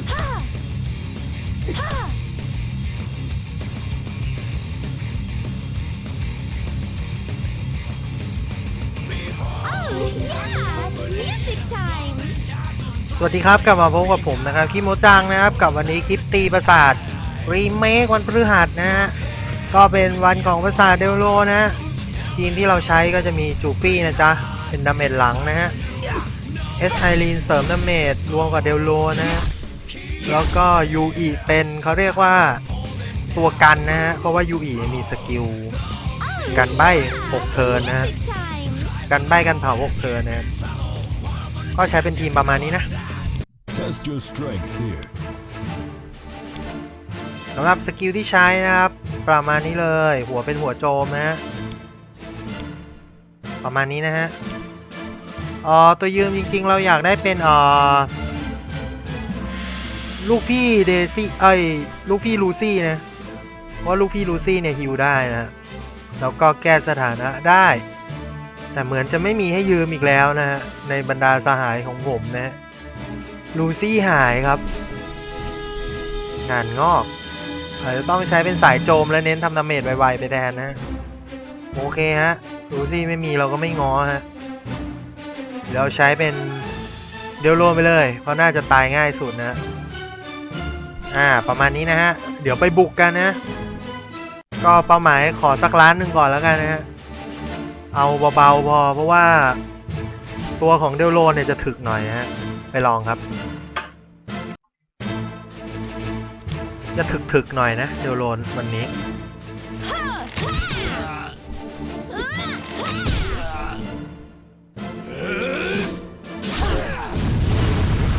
สวัสดีครับ กลับมาพบกับผมนะครับคิโมจังนะครับ กับวันนี้คลิปตีประสาทรีเมควันพฤหัสนะฮะ ก็เป็นวันของประสาทเดลโลนะ ทีมที่เราใช้ก็จะมีจูปี้นะจ๊ะ เป็นดาเมจหลังนะฮะเอสไอรีนเสริมดาเมจรวมกับเดลโลนะฮะ แล้วก็ยูอีเป็นเขาเรียกว่าตัวกันนะฮะ เพราะว่ายูอีมีสกิลกันใบ้6เทิร์นนะฮะ Music time! กันใบ้กันเผา6เทิร์นนะฮะก็ใช้เป็นทีมประมาณนี้นะ Test your strength here. สำหรับสกิลที่ใช้นะครับ ประมาณนี้เลย หัวเป็นหัวโจมนะฮะ ประมาณนี้นะฮะอ๋อตัวยืมจริงๆ เราอยากได้เป็นเอ่อ ลูกพี่เดซี่เอ้ลูกพี่ลูซี่นะเพราะลูกพี่ลูซี่เนี่ยฮิวได้นะแล้วก็แก้สถานะได้ แต่เหมือนจะไม่มีให้ยืมอีกแล้วนะฮะในบรรดาสหายของผมนะลูซี่หายครับ งานงอกอาจจะต้องใช้เป็นสายโจมและเน้นทำดาเมจไวๆไปแทนนะโอเคฮะดูซี่ไม่มีเราก็ไม่ง้อฮะเดี๋ยวใช้เป็นเดลโลไปเลย เพราะน่าจะตายง่ายสุดนะ อ่าประมาณนี้นะฮะ เดี๋ยวไปบุกกันนะ ก็เป้าหมายขอสักล้านหนึ่งก่อนแล้วกันนะฮะ เอาเบาๆพอเพราะว่า ตัวของเดลโลเนี่ยจะถึกหน่อยฮะ ไปลองครับ จะถึกๆหน่อยนะเดลโลนวันนี้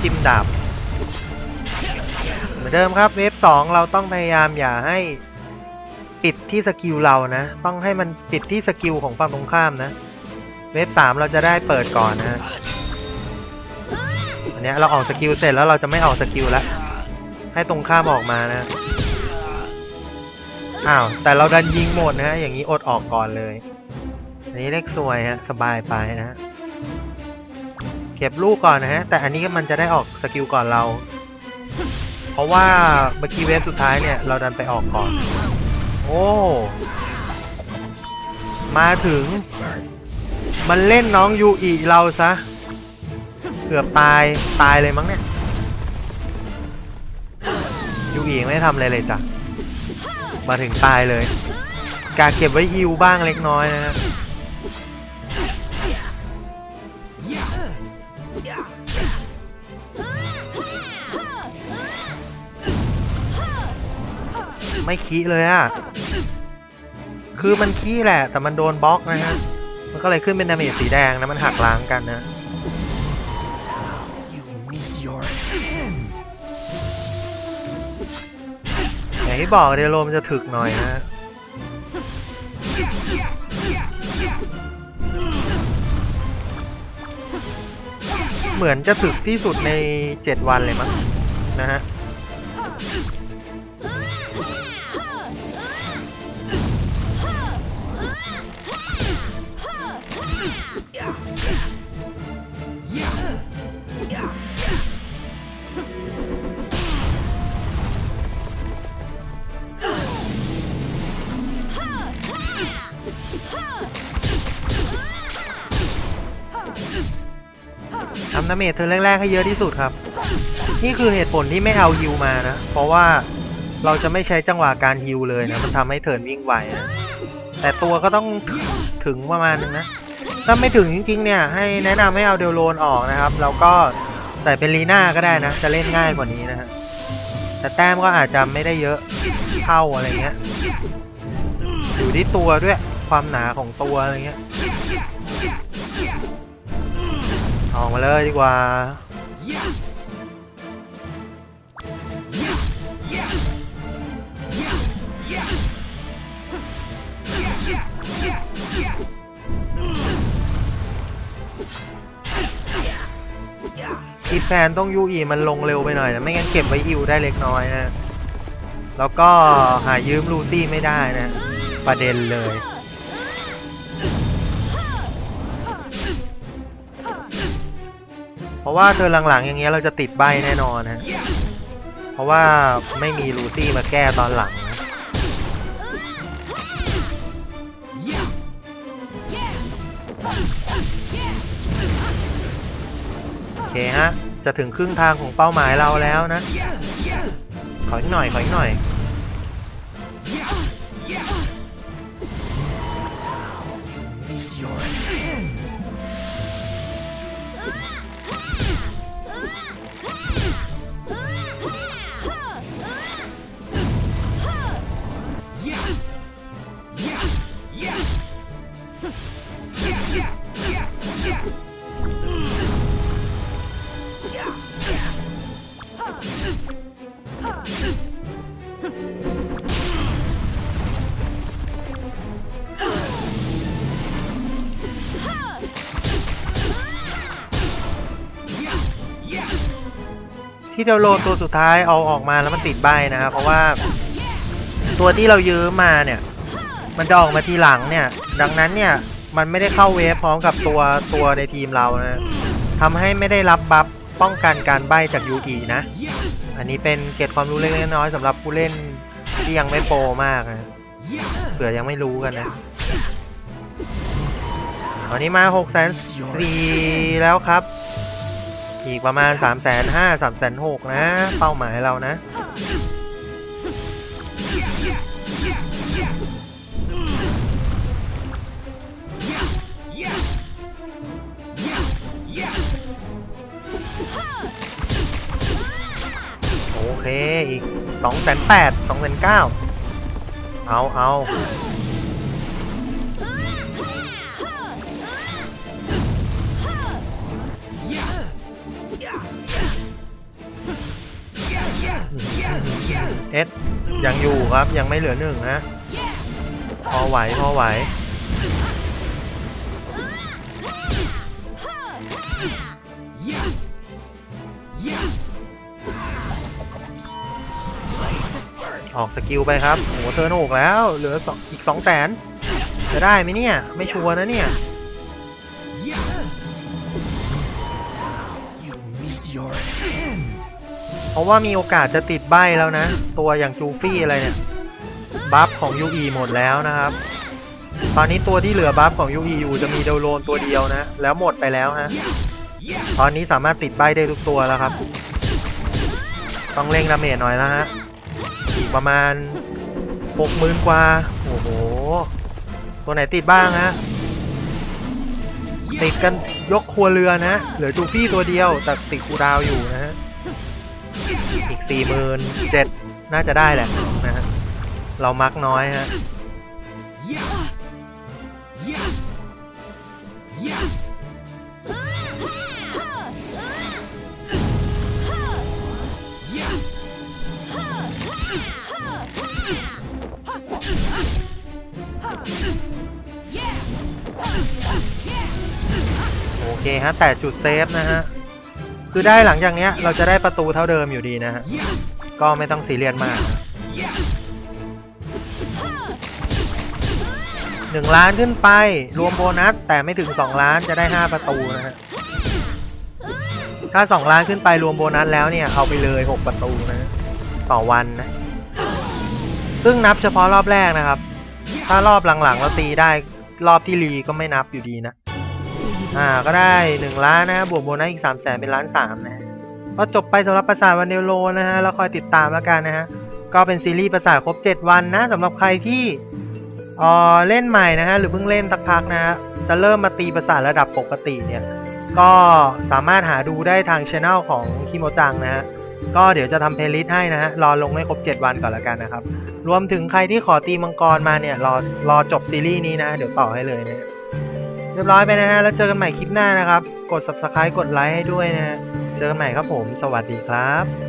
จิ้มดาบ อนเดิมครับเวฟสองเราต้องพยายามอย่าให้ปิดที่สกิลเรานะ ต้องให้มันปิดที่สกิลของฝั่งตรงข้ามนะ เวฟสามเราจะได้เปิดก่อนนะอันนี้เราออกสกิลเสร็จแล้วเราจะไม่ออกสกิลแล้วให้ตรงข้ามออกมานะอ้าวแต่เราดันยิงหมดนะฮะอย่างนี้อดออกก่อนเลย อันนี้เล็กสวยฮะสบายไปนะเก็บลูกก่อนนะฮะแต่อันนี้มันจะได้ออกสกิลก่อนเรา ราะว่าเมื่อกี้เวฟสุดท้ายเนี่ย เราดันไปออกก่อน โอ้ มาถึง มันเล่นน้องยูอีเราซะเกือบตายตายเลยมั้งเนี่ยยูอีไม่ทำอะไรเลยจ้ะมาถึงตายเลย การเก็บไว้ฮิวบ้างเล็กน้อยนะฮะ ไม่ขี้เลยอะคือมันขี้แหละ แต่มันโดนบล็อกนะฮะ มันก็เลยขึ้นเป็นดาเมจสีแดงนะ มันหักล้างกันนะ อย่างที่บอกเดโลมันจะถึกหน่อยนะฮะเหมือนจะถึกที่สุดใน 7 วันเลยมั้งนะฮะ ดาเมจเธอแรกๆให้เยอะที่สุดครับ นี่คือเหตุผลที่ไม่เอาฮิวมานะ เพราะว่าเราจะไม่ใช้จังหวะการฮิวเลยนะ มันทำให้เทินวิ่งไวนะแต่ตัวก็ต้องถึงประมาณนึงนะ ถ้าไม่ถึงจริงๆ เนี่ย ให้แนะนำให้เอาเดลโลนออกนะครับ แล้วก็ใส่เป็นลีน่าก็ได้นะ จะเล่นง่ายกว่านี้นะฮะ แต่แต้มก็อาจจะไม่ได้เยอะเท่าอะไรเงี้ย อยู่ที่ตัวด้วย ความหนาของตัวอะไรเงี้ย ออกมาเลยดีกว่าอีแฟนต้องยูอีมันลงเร็วไปหน่อยนะไม่งั้นเก็บไว้ฮิวได้เล็กน้อยนะ แล้วก็หายืมลูซี่ไม่ได้นะ ประเด็นเลย ราะว่าเธอหลังๆ อย่างเงี้ยเราจะติดใบแน่นอนฮะเพราะว่าไม่มีลูซี่มาแก้ตอนหลังโอเคฮะ จะถึงครึ่งทางของเป้าหมายเราแล้วนะ ขออีกหน่อย ขออีกหน่อย ที่เดลโลตัวสุดท้ายเอาออกมาแล้วมันติดใบนะครับเพราะว่าตัวที่เรายืมมาเนี่ย มันจะออกมาทีหลังเนี่ย ดังนั้นเนี่ยมันไม่ได้เข้าเวฟพร้อมกับตัวตัวในทีมเรานะทำให้ไม่ได้รับบัฟป้องกันการใบจากยูอีนะ อันนี้เป็นเกร็ดความรู้เล็กๆน้อยๆสำหรับผู้เล่นที่ยังไม่โปรมากนะเผื่อยังไม่รู้กันนะตอนนี้มา6กแสนสี่แล้วครับ อีกประมาณ3ามแสนห้าสามแสนหกนะ เป้าหมายเรานะ โอเค อีกสองแสนแปดสองแสนเก้าเอาเอา เอสยังอยู่ครับยังไม่เหลือหนึ่งนะ พอไหวพอไหวออกสกิลไปครับโหเทิร์นกแล้ว เหลือสองอีกสองแสนจะได้ไหมเนี่ย ไม่ชัวร์นะเนี่ย เพราะว่ามีโอกาสจะติดใบแล้วนะ ตัวอย่างจูฟี่อะไรเนี่ย บัฟของยูอีหมดแล้วนะครับ ตอนนี้ตัวที่เหลือบัฟของยูอีอยู่จะมีเดลโลนตัวเดียวนะ แล้วหมดไปแล้วฮะ ตอนนี้สามารถติดใบได้ทุกตัวแล้วครับ ต้องเร่งดาเมจหน่อยแล้วฮะอีกประมาณหกหมื่นกว่า โอ้โห ตัวไหนติดบ้างฮะ ติดกันยกครัวเรือนะ เหลือจูฟี่ตัวเดียวแต่ติดคูดาวอยู่นะฮะ อีกสี่หมื่นเจ็ดน่าจะได้แหละนะฮะเรามักน้อยฮะโอเคฮะแต่จุดเซฟนะฮะ คือได้หลังจากเนี้ยเราจะได้ประตูเท่าเดิมอยู่ดีนะฮะ ก็ไม่ต้องซีเรียสมากหนึ่งล้านขึ้นไปรวมโบนัส แต่ไม่ถึงสองล้านจะได้ห้าประตูนะฮะ ถ้าสองล้านขึ้นไปรวมโบนัสแล้วเนี่ยเอาไปเลยหกประตูนะต่อวันนะ ซึ่งนับเฉพาะรอบแรกนะครับ ถ้ารอบหลังๆเราตีได้รอบที่รีก็ไม่นับอยู่ดีนะ อ่าก็ได้หนึ่งล้านนะบวกโบนัสอีกสามแสนเป็นล้านสามนะก็จบไปสำหรับประสาทวันเดลโลนะฮะแล้วคอยติดตามแล้วกันนะฮะก็เป็นซีรีส์ประสาทครบ 7 วันนะสำหรับใครที่เออเล่นใหม่นะฮะหรือเพิ่งเล่นสักพักนะฮะจะเริ่มมาตีประสาทระดับปกติเนี่ยก็สามารถหาดูได้ทางช anel ของคิโมจังนะฮะก็เดี๋ยวจะทำเพลย์ลิสต์ให้นะฮะรอลงให้ครบ 7 วันก่อนละกันนะครับ รวมถึงใครที่ขอตีมังกรมาเนี่ยรอรอจบซีรีส์นี้นะ เดี๋ยวต่อให้เลยนะ รียบร้อยไปนะฮะ แล้วเจอกันใหม่คลิปหน้านะครับ กด subscribe กดไลค์ให้ด้วยนะฮะ เจอกันใหม่ครับผม สวัสดีครับ